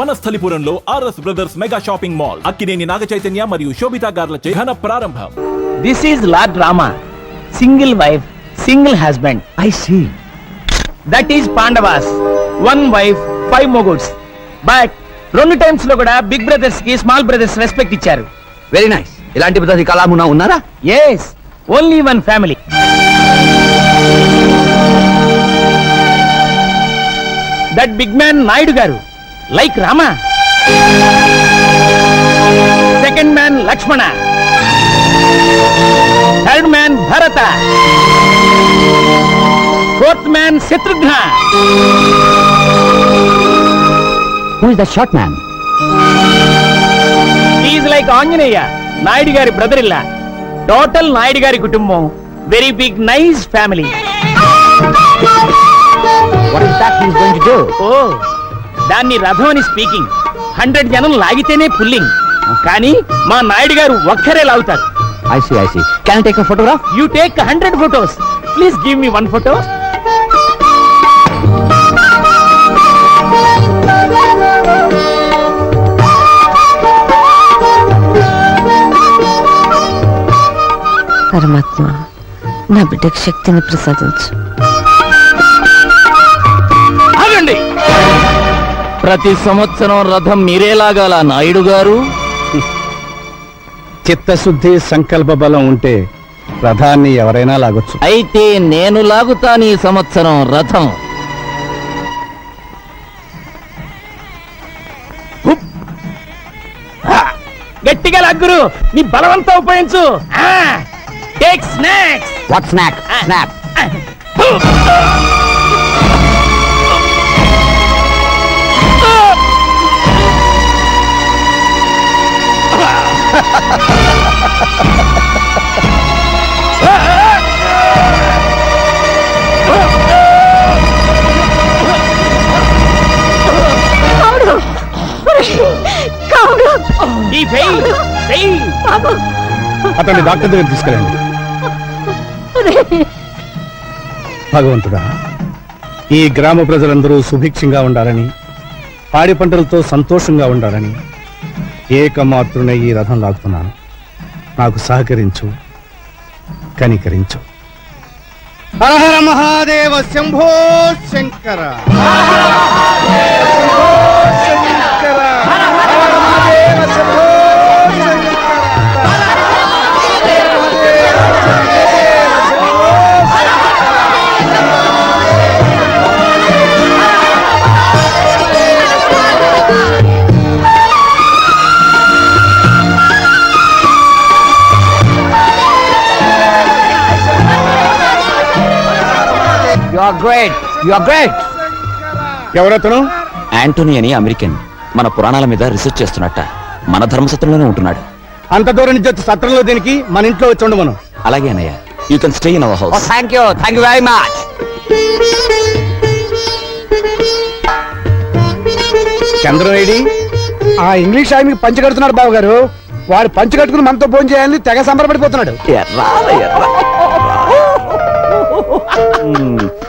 వనస్థలిపురంలో RS Brothers mega shopping mall Akkineni Naga Chaitanya మరియు శోభితా గార్లచే ఘన ప్రారంభం. This is Lord Rama single wife single husband I see that is Pandavas one wife five మొగుడ్స్ but రెండు టైమ్స్లో కూడా big బ్రదర్స్కి small brothers respect ఇచ్చారు. Very nice ఇలాంటి పద్ధతి కళామునా ఉన్నారా? Yes only one family that big man Naidu garu like Rama. Second man Lakshmana. Third man Bharata. Fourth man Shatrughna. Who is the short man is like Anjaneya Naidu గారి brother ఇల్లా total Naidu గారి కుటుంబం very big nice family what is that he's going to do oh దాన్ని రథం అని speaking. Hundred జనం లాగితేనే pulling. కానీ మా నాయుడు గారు ఒక్కరే లాగుతారు. I see I see can take a photograph you take hundred photos please give me one photo పరమాత్మ నా బిడ్డకు శక్తిని ప్రసాదించు. ఆగండి. ప్రతి సంవత్సరం రథం మీరే లాగాల నాయుడు గారు? చిత్తశుద్ధి సంకల్ప బలం ఉంటే రథాన్ని ఎవరైనా లాగొచ్చు. అయితే నేను లాగుతాను ఈ సంవత్సరం రథం. గట్టిగా లాగురు నీ బలవంతం ఉపయోగించు. Take snacks. What snack? Snap అతన్ని డాక్టర్ దగ్గర తీసుకెళ్ళండి. భగవంతుడా ఈ గ్రామ ప్రజలందరూ సుభిక్షంగా ఉండాలని పాడి పంటలతో సంతోషంగా ఉండాలని ఏకమాత్రునై ఈ రథం లాగుతున్నాను. నాకు సహకరించు కనికరించు. Hara Hara Mahadeva Shambho Shankara. Are great. You are great. ఎవరతను? యాంటోనీ అని అమెరికన్. మన పురాణాల మీద రీసెర్చ్ చేస్తున్నట్ట. మన ధర్మసత్రంలోనే ఉంటున్నాడు. అంత దూరం నుంచి వచ్చి సత్రంలో దీనికి మన ఇంట్లో వచ్చి ఉండమను. అలాగే అన్నయ్య. You can stay in our house thank you thank you very much Chandram AD? ఆ ఇంగ్లీష్ ఆమె పంచి కడుతున్నాడు బాబు గారు వాడు పంచి కట్టుకుని మనతో భోజనం చేయాలని తెగ సంబరపడిపోతున్నాడు.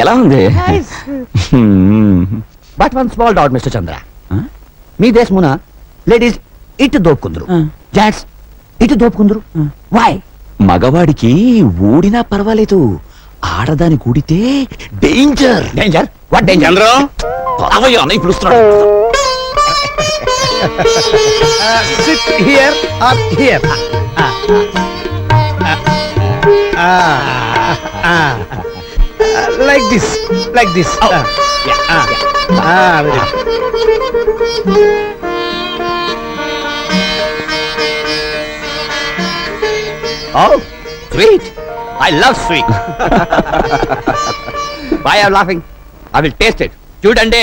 ఎలా ఉంది? But one small doubt mister Chandra మీ దేశమున లేడీస్ ఇటు దోపుకుందరు జాట్స్ ఇటు దోపుకుందరు. వై మగవాడికి ఊడినా పర్వాలేదు ఆడదాని కూడితే danger danger what danger Chandram పిలుస్తున్నాడు. Sit here or here like this like this oh sweet I love sweet why are laughing I will taste it చూడండి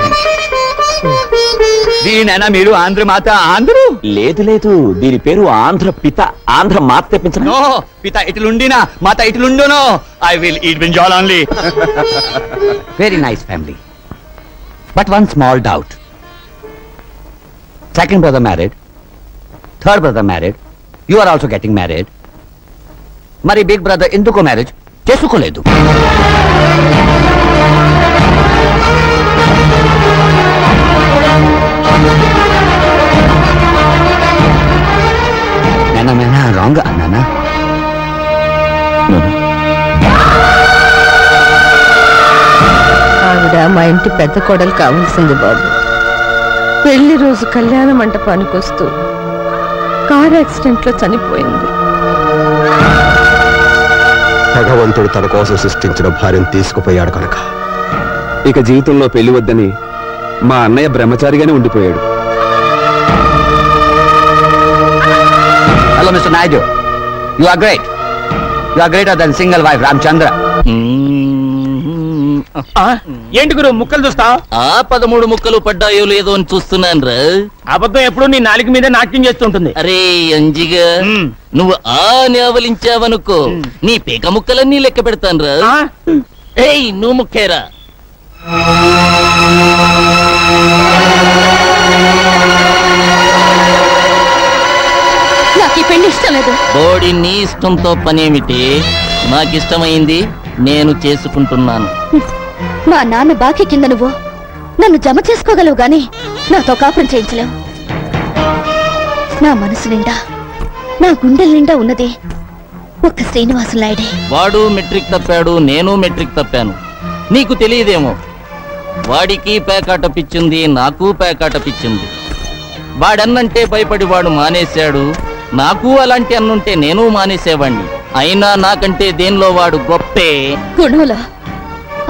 దీనైనా మీరు ఆంధ్ర మాత ఆంధ్రు? లేదు లేదు. దీని పేరు ఆంధ్ర పిత ఆంధ్ర మాత తెప్పించను నో పిత ఇట్లుండినా మాత ఇట్లుండునో. I will eat brinjal only very nice family but one small doubt second brother married third brother married you are also getting married మరి బిగ్ బ్రదర్ ఎందుకు మ్యారేజ్ చేసుకోలేదు. రాంగ్ అన్నానా ఆవిడ మా ఇంటి పెద్ద కోడలు కావాల్సింది బాబు. పెళ్ళి రోజు కళ్యాణ మంటపానికి వస్తూ కార్ యాక్సిడెంట్లో చనిపోయింది. భగవంతుడు తన కోసం సృష్టించిన భార్యను తీసుకుపోయాడు కనుక. ఇక జీవితంలో పెళ్ళి వద్దని మా అన్నయ్య బ్రహ్మచారిగానే ఉండిపోయాడు. Hello mister Naidu you are great you are greater than single wife Ramachandra ఏంటి గురు ముక్కలు చూస్తా? ఆ పదమూడు ముక్కలు పడ్డాయో లేదో అని చూస్తున్నాను రా. అబద్ధం ఎప్పుడు నీ నాలుగు మీద నాట్యం చేస్తుంటుంది అరే అంజిగా మ్. నువ్వు ఆ నేవలించావనుకో నీ పీక ముక్కలన్నీ లెక్క పెడతాను రా. ఆ? ఏయ్ నువ్వు ముక్కేరా. నాకు పెళ్ళి ఇష్టం లేదు. బోడి నీ ఇష్టంతో పనేమిటి? నాకిష్టమైంది నేను చేసుకుంటున్నాను. మా నాన్న బాకీ కింద నువ్వు. నన్ను జమ చేసుకోగలవు గాని నాతో కాపురం చేయించలేవు. నా మనసు నిండా నా గుండెల నిండా ఉన్నది ఒక్క శ్రీనివాసు నాయుడే. వాడు మెట్రిక్ తప్పాడు నేను మెట్రిక్ తప్పాను. నీకు తెలియదేమో వాడికి పేకాట పిచ్చింది నాకు పేకాట పిచ్చింది. వాడన్నంటే భయపడి వాడు మానేశాడు నాకు అలాంటి అన్నుంటే నేను మానేసేవాణ్ణి. అయినా నాకంటే దేనిలో వాడు గొప్పే? గుణంలో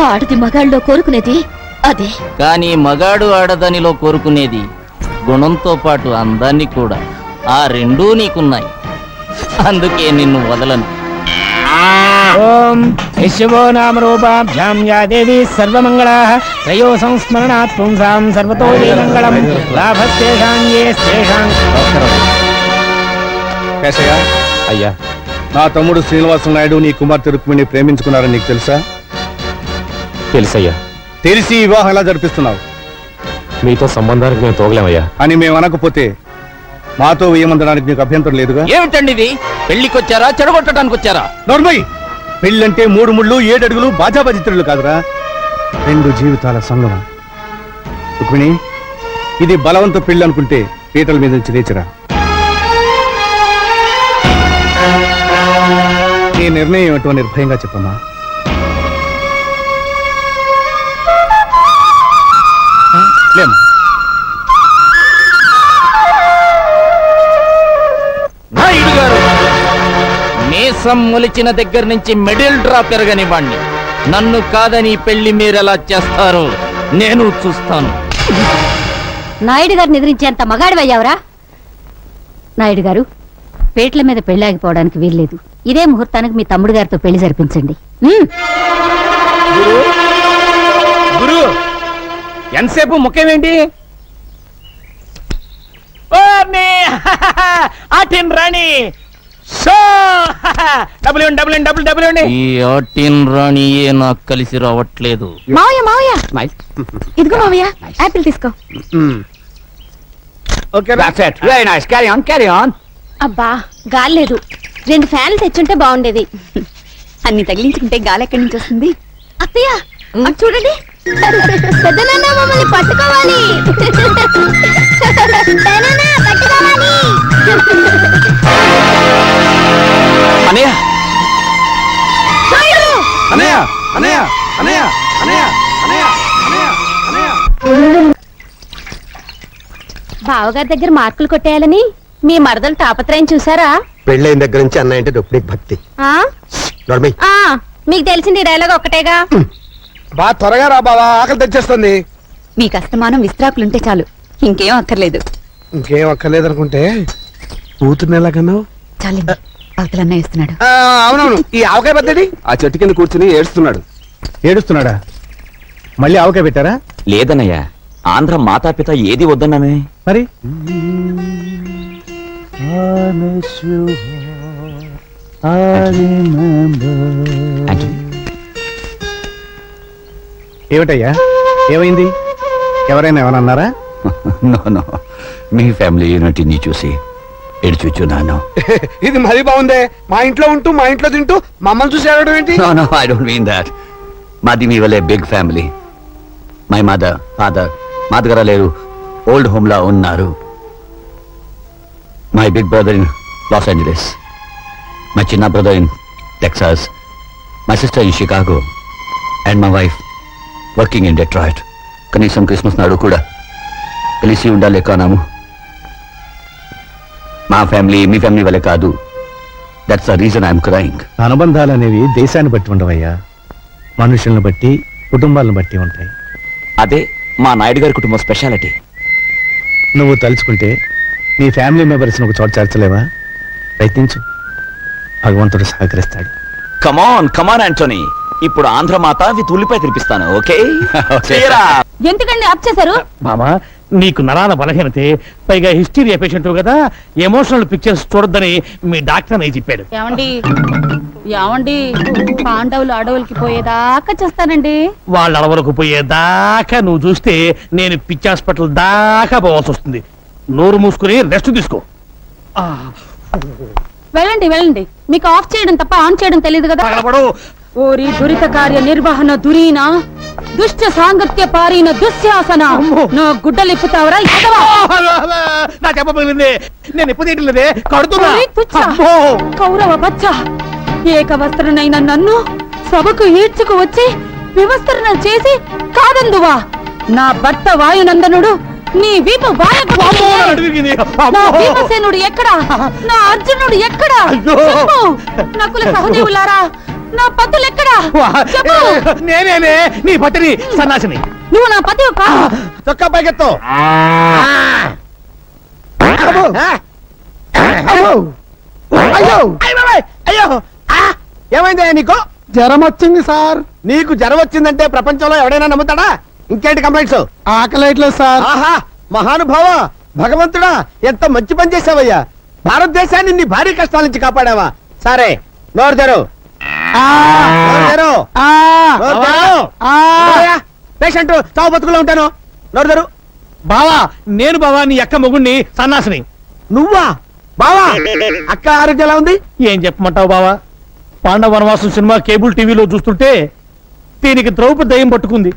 ఆడది మగాళ్ళలో కోరుకునేది అదే. కానీ మగాడు ఆడదానిలో కోరుకునేది గుణంతో పాటు అందాన్ని కూడా. ఆ రెండూ నీకున్నాయి. అందుకే నిన్ను వదలను. ఓం యశవో నామ రూపాభ్యాం యా దేవి సర్వమంగళా త్రయో సంస్మరణాత్ పుంసాం సర్వతో ఏ మంగళం లాభస్తేషాం ఏ కేశయ్య అయ్యా. నా తమ్ముడు శ్రీనివాస నాయుడు నీ కుమార్తె రుక్మిణి ప్రేమించుకున్నారని నీకు తెలుసా? తెలుసయ్యా. తెలిసి ఈ వివాహం ఎలా జరిపిస్తున్నావు? మీతో సంబంధానికి మేము తోగలేమయ్యా. అని మేము అనకపోతే మాతో వేయమందడానికి నీకు అభ్యంతరం లేదుగా? ఏమిటండి ఇది? పెళ్ళికొచ్చారా చెడగొట్టడానికి వచ్చారా నోర్మయ్ పెళ్ళంటే మూడు ముళ్ళు ఏడు అడుగులు బాజాబాజిత్రులు కాదురా. రెండు జీవితాల సంగమం. రుక్మిణి ఇది బలవంత పెళ్ళి అనుకుంటే పీటల మీద నుంచి లేచిరా. నీ నిర్ణయం ఏమిటో నిర్భయంగా చెప్పమ్మా. లేమ్మా. నాయుడు గారు మీసం మొలిచిన దగ్గర నుంచి మిడిల్ డ్రాప్ పెరగనివ్వండి. నన్ను కాదని పెళ్ళి మీరెలా చేస్తారో నేను చూస్తాను. నాయుడు గారిని ఎదిరించేంత మగాడివయ్యావరా? నాయుడు గారు పేట్ల మీద పెళ్ళాగిపోవడానికి వీల్లేదు. ఇదే ముహూర్తానికి మీ తమ్ముడు గారితో పెళ్ళి జరిపించండి. గురు. ఎంతసేపు ముఖ్యమేంటి ఓ మే ఆటిన్ రాణి. ఈ రాణియే నాకు కలిసి రావట్లేదు. మావయ్య మావయ్య. ఇదిగో మావయ్య యాపిల్ తీసుకో. Okay very nice carry on carry on అబ్బా గాలి లేదు రెండు ఫ్యాన్లు తెచ్చుంటే బాగుండేది. అన్ని తగిలించుకుంటే గాలి ఎక్కడి నుంచి వస్తుంది? అత్తయ్య అటు చూడండి. పెద్దనాన్న మమ్మల్ని పట్టుకోవాలి. బావగారి దగ్గర మార్కులు కొట్టేయాలని మీ మరదలు తాపత్రయం చూసారా? పెళ్ళైన దగ్గర నుంచి అన్నయ్య అంటే రుక్మిణికి భక్తి. ఆ? మీకు తెలిసింది డైలాగ్ ఒక్కటేగా బా త్వరగా రా బావా ఆకలి తెచ్చేస్తుంది. మీకు అస్తమానం విస్త్రాకులుంటే చాలు. ఇంకేం అక్కర్లేదు. ఇంకేం అక్కర్లేదనుకుంటే కూతుర్ని ఎలా కన్నావు చాలండి అవతలన్న ఇస్తున్నాడు ఆ, అవునవును. ఈ ఆవకాయ పద్ధతి? ఆ చెట్టు కింద కూర్చుని ఏడుస్తున్నాడు. ఏడుస్తున్నాడా? మళ్ళీ ఆవకాయ పెట్టారా? లేదన్నయ్యా ఆంధ్ర మాతాపిత ఏది వద్దన్నానే మరి? ఆంటనీ, ఏమిటయ్యా? ఏమైంది? ఎవరైనా ఏమైనా అన్నారా నో నో. మీ ఫ్యామిలీ యూనిటీని చూసి ఎడుచుచున్నాను ఇది మరీ బాగుందే. మా ఇంట్లో ఉంటూ మా ఇంట్లో తింటూ మమ్మల్ని చూసి ఏడవడం ఏంటి? No no I don't mean that మాది మీ వల్లే big family my mother father మా దగ్గర లేరు ఓల్డ్ హోమ్ లా ఉన్నారు. My big brother in Los Angeles my చిన్న brother in Texas my sister in Chicago and my wife working in Detroit కనీసం క్రిస్మస్ నాడు కూడా కలిసి ఉండాలి కానాము. మా ఫ్యామిలీ మీ ఫ్యామిలీ వల్లే కాదు. That's the reason I'm crying అనుబంధాలు అనేవి దేశాన్ని బట్టి ఉండవయ్యా. మనుషులను బట్టి కుటుంబాలను బట్టి ఉంటాయి. అదే మా నాయుడు గారి కుటుంబం స్పెషాలిటీ. నువ్వు తలుచుకుంటే నీ ఫ్యామిలీ మెంబర్స్ని ఒక చోట చేర్చలేవా? ప్రయత్నించు. భగవంతుడు సహకరిస్తాడు. కమాన్ కమాన్ ఆంటోనీ ఇప్పుడు ఆంధ్ర మాత విత్ ఉల్లిపాయ తినిపిస్తాను ఓకే? చేయరా ఎందుకండి ఆప్ చేశారు? మామా నీకు నరాల బలహీనతే పైగా హిస్టీరియా పేషెంట్ కదా ఎమోషనల్ పిక్చర్స్ చూడొద్దని మీ డాక్టర్ అని చెప్పాడు. ఏమండి? ఏమండి? పాండవులు అడవులకి పోయేదాకా చేస్తానండి వాళ్ళ అలవరకు పోయేదాకా నువ్వు చూస్తే నేను పిచ్చి హాస్పిటల్ దాకా పోవాల్సి వస్తుంది. నోరు మూసుకుని రెస్ట్ తీసుకో. వెళ్ళండి వెళ్ళండి. మీకు ఆఫ్ చేయడం తప్ప ఆన్ చేయడం తెలియదు కదా? తగలబడు. ఓరి దురిత కార్య నిర్వహణ దురీన దుష్ట సాంగత్య పారిన దుశ్శాసన అమ్మో. నా గుడ్డలిప్పుతావరా ఎదవా? నా చెప్పబోయింది నేను ఎప్పుడు తీయట్లేదే. కడుతున్నా. ఓరి తుచ్చ. అమ్మో. కౌరవ బచ్చ ఏకవస్త్రనైన నన్ను సభకు ఈడ్చుకు వచ్చి వివస్త్రణ చేసి కాదందువా? నా భర్త వాయునందనుడు నీ వీపు. భీమసేనుడు ఎక్కడా? నా అర్జునుడు ఎక్కడా? నకుల సహదేవులారా నా పతులు ఎక్కడా? నేనేనే నీ పతిని సన్నాసిని. నువ్వు నా పతి కా చొక్కా పైకెత్తు. అయ్యో. అయ్యో. ఆ! ఏమైంది నీకు? జ్వరం వచ్చింది సార్. నీకు జ్వరం వచ్చిందంటే ప్రపంచంలో ఎవడైనా నమ్ముతాడా? ఇంకేంటి కంప్లైంట్స్? ఆకలేట్లేదు సార్. ఆహా మహానుభావ భగవంతుడా ఎంత మంచి పని చేసావయ్యా భారతదేశాన్ని నీ భారీ కష్టాల నుంచి కాపాడావా. సరే నోరు తెరు? పేషెంట్ చావు బతుకులో ఉంటాను. నోరు తెరు. బావా నేను బావా నీ అక్క మొగుణ్ణి సన్నాసిని. నువ్వా? బావా అక్క ఆరోగ్యం ఎలా ఉంది? ఏం చెప్పమంటావు బావా? పాండవ వనవాసం సినిమా కేబుల్ టీవీలో చూస్తుంటే దీనికి ద్రౌపది దయ్యం పట్టుకుంది.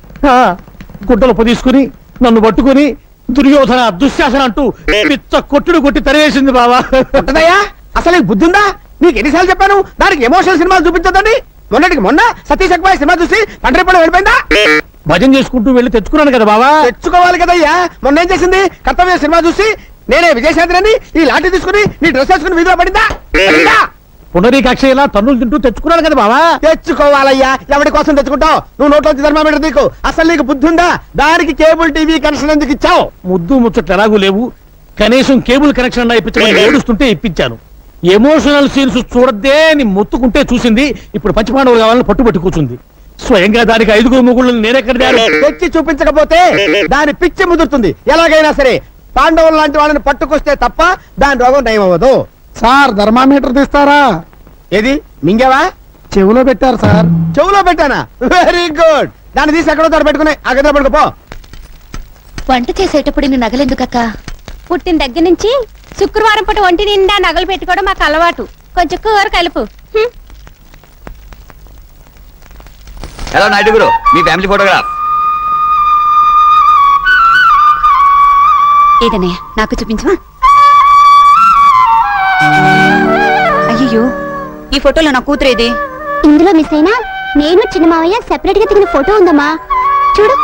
గుడ్డలు పొదీసుకుని నన్ను పట్టుకుని దుర్యోధన దుశ్శాసన అంటూ పిచ్చ కొట్టుడు కొట్టి తరివేసింది బావా. ఉంటదయ్యా అసలు నీకు బుద్ధి ఉందా? నీకు ఎన్నిసార్లు చెప్పాను? దానికి ఎమోషనల్ సినిమాలు చూపించదండి మొన్నటికి మొన్న సతీష్ అక్బాయ్ సినిమా చూసి తండ్రి పడి వెళ్ళిపోయిందా? భజన చేసుకుంటూ వెళ్ళి తెచ్చుకున్నాను కదా బావా. తెచ్చుకోవాలి కదయ్యా. మొన్న ఏం చేసింది? కర్తవ్య సినిమా చూసి నేనే విజయశాంతిని ఈ లాఠీ తీసుకుని నీ డ్రెస్ వేసుకుని వీధిలో పడిందా? పునరీకాక్ష ఇలా తన్నులు తింటూ తెచ్చుకున్నాను కదా బావా? తెచ్చుకోవాలయ్యా. ఎవరి కోసం తెచ్చుకుంటావు? నువ్వు నోట్లోంచి థర్మామీటర్ నీకు అసలు నీకు బుద్ధి ఉందా? దానికి కేబుల్ టీవీ కనెక్షన్ ఎందుకు ఇచ్చావు? ముద్దు ముచ్చట్లు ఎలాగూ లేవు. కనీసం కేబుల్ కనెక్షన్ అన్నా ఇప్పించమని ఏడుస్తుంటే ఇప్పించాను. ఎమోషనల్ సీన్స్ చూడద్దే అని మొత్తుకుంటే చూసింది. ఇప్పుడు పంచపాండవులు కావాలని పట్టుబట్టి కూర్చుంది. స్వయంగా దానికి ఐదుగురు ముగ్గురు నేనెక్కడ తెచ్చి చూపించకపోతే దాని పిచ్చి ముదురుతుంది. ఎలాగైనా సరే పాండవులు లాంటి వాళ్ళని పట్టుకొస్తే తప్ప దాని రోగం నయం అవ్వదు సార్ థర్మామీటర్ తీస్తారా? ఏది? మింగావా? చెవిలో పెట్టారు సార్. చెవులో పెట్టానా? వెరీ గుడ్ దాన్ని తీసి ఎక్కడో తోట పెట్టుకుని ఆ గదిలో పడుకోపో వంట చేసేటప్పుడు ఇన్ని నగలెందుకక్క పుట్టిన దగ్గర నుంచి శుక్రవారం పూట ఒంటి నిండా నగలు పెట్టుకోవడం మాకు అలవాటు. కొంచెం కూర కలుపు. హలో నాయుడు గురు మీ ఫ్యామిలీ ఫోటోగ్రాఫ్ ఇదనే నాకు చూపించవా? అయ్యో ఈ ఫోటోలో నా కూతురేది ఇందులో మిస్ అయినా నేను చిన్న మావయ్య సెపరేట్గా దిగిన ఫోటో ఉందమ్మా. చూడు.